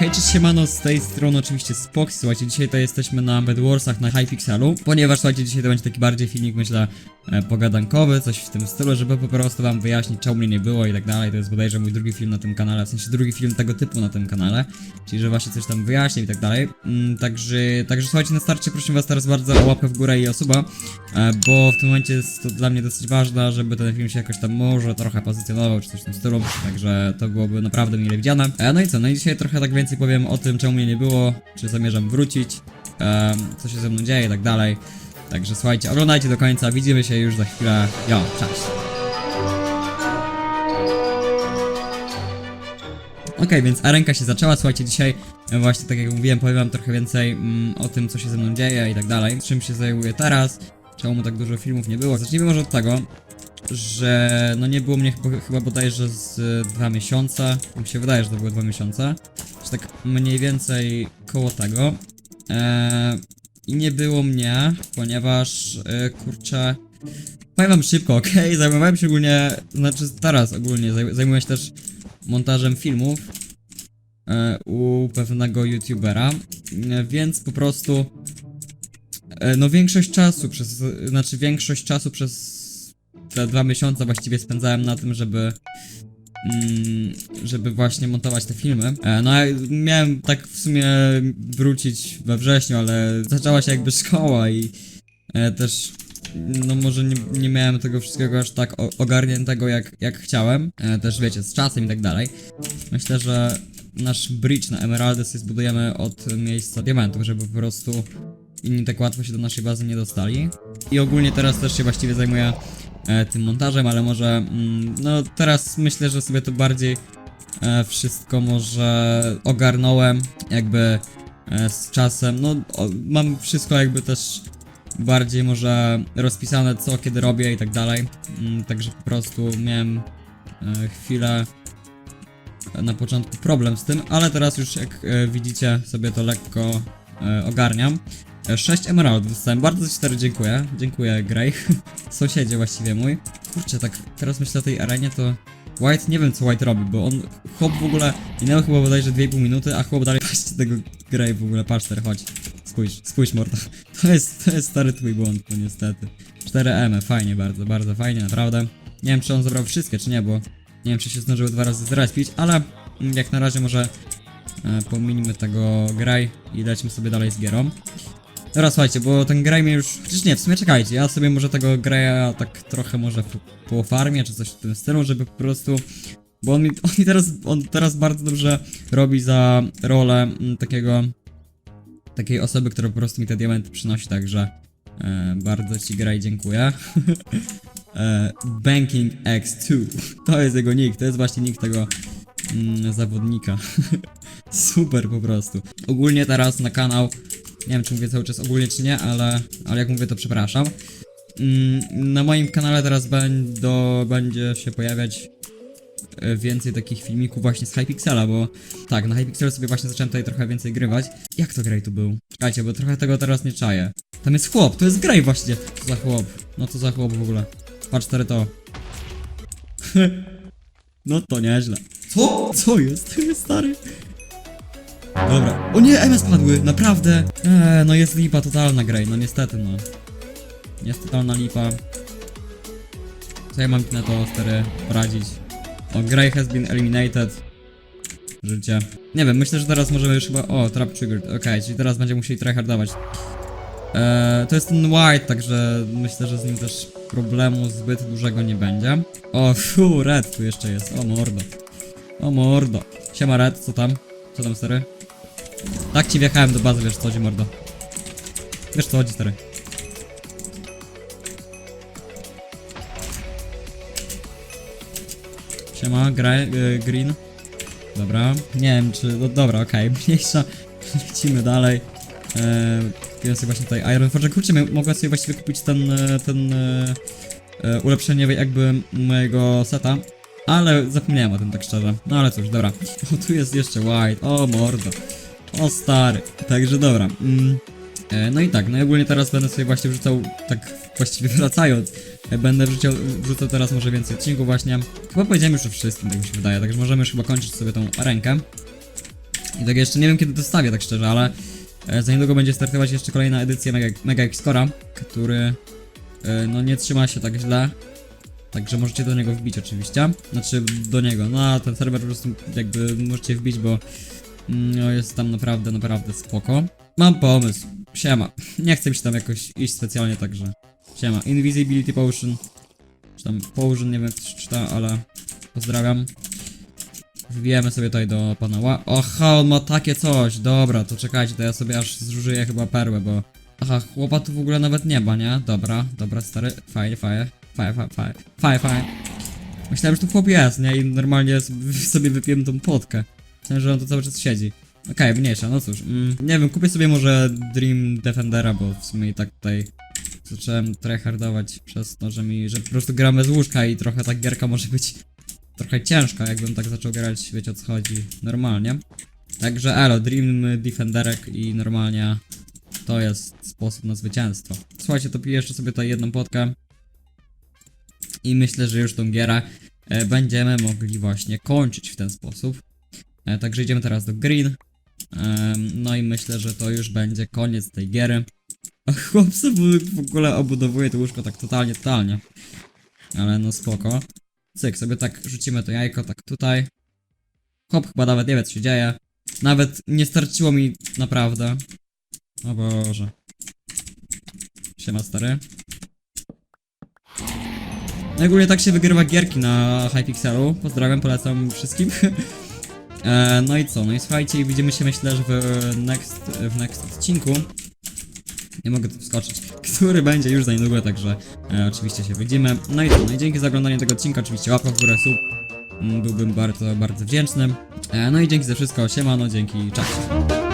Hej, cześć siemano, z tej strony oczywiście Spox, słuchajcie, dzisiaj to jesteśmy na Bedwarsach na Hypixelu, ponieważ słuchajcie, dzisiaj to będzie taki bardziej filmik, myślę, pogadankowy, coś w tym stylu, żeby po prostu wam wyjaśnić, czemu mnie nie było i tak dalej, to jest bodajże mój drugi film na tym kanale, w sensie drugi film tego typu na tym kanale, czyli że właśnie coś tam wyjaśnię i tak dalej, mm, także, także słuchajcie, na starcie proszę was teraz bardzo o łapkę w górę i o suba, e, bo w tym momencie jest to dla mnie dosyć ważne, żeby ten film się jakoś tam może trochę pozycjonował, czy coś w tym stylu, także to byłoby naprawdę mile widziane. E, no i co, no i dzisiaj trochę tak więcej powiem o tym, czemu mnie nie było, czy zamierzam wrócić, co się ze mną dzieje i tak dalej. Także słuchajcie, oglądajcie do końca, widzimy się już za chwilę. Jo, cześć. Okej, więc arenka się zaczęła, słuchajcie, dzisiaj e, właśnie tak jak mówiłem, powiem wam trochę więcej mm, o tym, co się ze mną dzieje i tak dalej, czym się zajmuję teraz, czemu tak dużo filmów nie było. Zacznijmy może od tego, że no nie było mnie chyba, chyba bodajże z y, dwa miesiące, mi się wydaje, że to były dwa miesiące, czy tak mniej więcej koło tego. Eee, I nie było mnie, ponieważ, e, kurczę, powiem wam szybko, okej, zajmowałem się ogólnie, znaczy teraz ogólnie, zaj- zajmuję się też montażem filmów e, u pewnego youtubera, e, więc po prostu e, no większość czasu przez, znaczy większość czasu przez te dwa miesiące właściwie spędzałem na tym, żeby żeby właśnie montować te filmy. E, no miałem tak w sumie wrócić we wrześniu, ale zaczęła się jakby szkoła i e, też no może nie, nie miałem tego wszystkiego aż tak ogarniętego jak, jak chciałem. E, też wiecie, z czasem i tak dalej. Myślę, że nasz bridge na Emeraldy sobie zbudujemy od miejsca diamentów, żeby po prostu inni tak łatwo się do naszej bazy nie dostali. I ogólnie teraz też się właściwie zajmuję tym montażem, ale może mm, no teraz myślę, że sobie to bardziej e, wszystko może ogarnąłem jakby e, z czasem. No mam wszystko jakby też bardziej może rozpisane co kiedy robię i tak dalej. Mm, także po prostu miałem e, chwilę na początku problem z tym, ale teraz już jak e, widzicie sobie to lekko e, ogarniam. E, 6 emeraldów dostałem, bardzo ci stary dziękuję. Dziękuję Grey. Sąsiedzie właściwie mój. Kurczę, tak teraz myślę o tej arenie to... White, nie wiem co White robi, bo on, chłop w ogóle, minęło chyba bodajże 2,5 minuty, a chłop dalej, patrzcie tego Grey w ogóle, patrz stary, chodź. Spójrz, spójrz mordo. To jest, to jest stary twój błąd, no niestety. 4 M, fajnie bardzo, bardzo fajnie, naprawdę. Nie wiem czy on zabrał wszystkie, czy nie, bo nie wiem czy się zdążyły dwa razy zrespić, ale jak na razie może e, pominimy tego graj i lecimy sobie dalej z gierą. Dobra, słuchajcie, bo ten graj mnie już... Chociaż nie, w sumie czekajcie, ja sobie może tego graja tak trochę może po farmie, czy coś w tym stylu, żeby po prostu... Bo on mi, on mi teraz, on teraz bardzo dobrze robi za rolę mm, takiego... Takiej osoby, która po prostu mi te diamenty przynosi, także... E, bardzo ci graj dziękuję. e, Banking X2. To jest jego nick, to jest właśnie nick tego mm, zawodnika. Super po prostu. Ogólnie teraz na kanał, nie wiem czy mówię cały czas ogólnie czy nie, ale, ale jak mówię to przepraszam. Mm, na moim kanale teraz będą, będzie się pojawiać e, więcej takich filmików właśnie z Hypixela, bo tak, na Hypixelu sobie właśnie zacząłem tutaj trochę więcej grywać. Jak to graj tu był? Czekajcie, bo trochę tego teraz nie czaję. Tam jest chłop, to jest graj właśnie. Co za chłop? No to za chłop w ogóle. Patrz stary to. no to nieźle. Co? Co jest? Stary. Dobra. O nie, MS padły, naprawdę. Eee, no jest lipa totalna graj, no niestety no. Jest totalna lipa. Co ja mam na to stary poradzić? O, Grey has been eliminated. Życie. Nie wiem, myślę, że teraz możemy już chyba... O, trap triggered, okej, czyli teraz będziemy musieli tryhardować. Eee, to jest ten white, także myślę, że z nim też problemu zbyt dużego nie będzie. O, fu, red tu jeszcze jest, o mordo. O mordo. Siema red, co tam? Co tam stary? Tak ci wjechałem do bazy, wiesz co chodzi mordo. Wiesz co chodzi stary. Siema, gra, y, green. Dobra, nie wiem czy, no dobra, okej, mniejsza, lecimy dalej. Kupiłem sobie właśnie tutaj Iron Forge, kurczę, mogłem sobie właściwie kupić ten, e, ten e, e, ulepszenie jakby mojego seta, ale zapomniałem o tym tak szczerze, no ale cóż, dobra. O, tu jest jeszcze White, o mordo, o stary, także dobra. Mm. E, No i tak, no i ogólnie teraz będę sobie właśnie wrzucał, tak właściwie wracając, e, będę wrzucał, wrzucał teraz może więcej odcinków właśnie. Chyba powiedziałem już o wszystkim, tak mi się wydaje, także możemy już chyba kończyć sobie tą rękę. I tak jeszcze nie wiem kiedy to stawię, tak szczerze, ale e, za niedługo będzie startować jeszcze kolejna edycja Mega, Mega Xcora, który no nie trzyma się tak źle. Także możecie do niego wbić oczywiście. Znaczy do niego. No a ten serwer po prostu jakby możecie wbić, bo no, jest tam naprawdę, naprawdę spoko. Mam pomysł. Siema. Nie chcę mi się tam jakoś iść specjalnie, także siema. Invisibility Potion. Czy tam Potion, nie wiem się czyta, ale pozdrawiam. Wbijemy sobie tutaj do pana Ła... On ma takie coś. Dobra, to czekajcie, to ja sobie aż zużyję chyba perłę, bo... Aha, chłopa tu w ogóle nawet nie ma, nie? Dobra, dobra, stary. Fajnie, fajnie. Fajnie, fajnie, fajnie. Fajnie, fajnie. Myślałem, że tu chłop jest, nie? I normalnie sobie wypiłem tą potkę. Że on tu cały czas siedzi. Okej, mniejsza, no cóż. Mm, nie wiem, kupię sobie może Dream Defendera, bo w sumie i tak tutaj zacząłem tryhardować przez to, że mi, że po prostu gramy z łóżka i trochę ta gierka może być trochę ciężka, jakbym tak zaczął grać, wiecie o co chodzi, normalnie. Także elo, Dream Defenderek i normalnie to jest sposób na zwycięstwo. Słuchajcie, to piję jeszcze sobie tutaj jedną potkę i myślę, że już tą gierę e, będziemy mogli właśnie kończyć w ten sposób. E, także idziemy teraz do Green. No i myślę, że to już będzie koniec tej giery. A chłop sobie w ogóle obudowuje to łóżko tak totalnie, totalnie. Ale no spoko. Cyk, sobie tak rzucimy to jajko, tak tutaj. Chłop chyba nawet nie wie co się dzieje. Nawet nie starczyło mi naprawdę. O Boże. Siema stary. No ogólnie tak się wygrywa gierki na Hypixelu. Pozdrawiam, polecam wszystkim. e, no i co? No i słuchajcie, widzimy się myślę, że w next, w next odcinku. Nie mogę tu wskoczyć, który będzie już za niedługo, także e, oczywiście się widzimy. No i co? No i dzięki za oglądanie tego odcinka, oczywiście łapka w górę, sub. Mm, Byłbym bardzo, bardzo wdzięczny. E, no i dzięki za wszystko, siemano, dzięki, cześć.